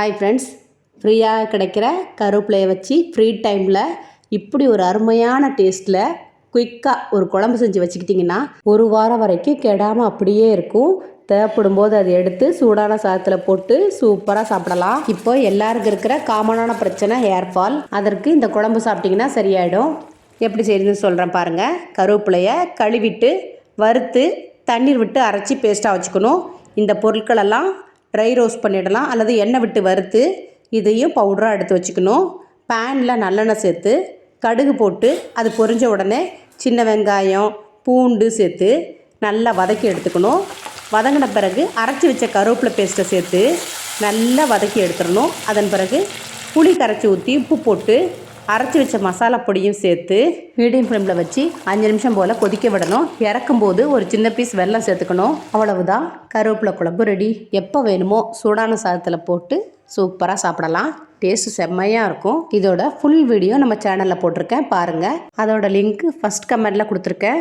Hi friends ஃப்ரீயாக கிடைக்கிற கருவேப்பிலையை வச்சு ஃப்ரீ டைமில் இப்படி ஒரு அருமையான டேஸ்ட்டில் குயிக்காக ஒரு குழம்பு செஞ்சு வச்சுக்கிட்டிங்கன்னா ஒரு வாரம் வரைக்கும் கெடாமல் அப்படியே இருக்கும். தேவைப்படும் போது அதை எடுத்து சூடான சாதத்தில் போட்டு சூப்பராக சாப்பிடலாம். இப்போ எல்லாருக்கும் இருக்கிற காமனான பிரச்சனை ஹேர் ஃபால் அதற்கு இந்த குழம்பு சாப்பிட்டிங்கன்னா சரியாயிடும். எப்படி செய்யுதுன்னு சொல்கிறேன் பாருங்கள் கருவேப்பிலையை கழுவிட்டு வறுத்து தண்ணீர் விட்டு அரைச்சி பேஸ்ட்டாக வச்சுக்கணும். இந்த பொருட்களெல்லாம் ட்ரை ரோஸ்ட் பண்ணிடலாம். அல்லது எண்ணெய் விட்டு வறுத்து இதையும் பவுடராக எடுத்து வச்சுக்கணும். பேனில் நல்லெண்ணெய் சேர்த்து கடுகு போட்டு அது பொரிஞ்ச உடனே சின்ன வெங்காயம் பூண்டு சேர்த்து நல்லா வதக்கி எடுத்துக்கணும். வதங்கின பிறகு அரைச்சி வச்ச கருவேப்பிலை பேஸ்ட்டை சேர்த்து நல்லா வதக்கி எடுத்துடணும். அதன் பிறகு புளி கரைச்சி ஊற்றி உப்பு போட்டு அரைச்சி வச்ச மசாலா பொடியும் சேர்த்து மீடியம் ஃப்ளேமில் வச்சு அஞ்சு நிமிஷம் போல் கொதிக்க விடணும். இறக்கும்போது ஒரு சின்ன பீஸ் வெல்லம் சேர்த்துக்கணும். அவ்வளவுதான். கருவேப்பிலை குழம்பு ரெடி எப்போ வேணுமோ சூடான சாதத்தில் போட்டு சூப்பராக சாப்பிடலாம். டேஸ்ட்டு செம்மையாக இருக்கும். இதோட ஃபுல் வீடியோ நம்ம சேனலில் போட்டிருக்கேன். பாருங்கள் அதோட லிங்க் ஃபஸ்ட் கமெண்டில் கொடுத்துருக்கேன்.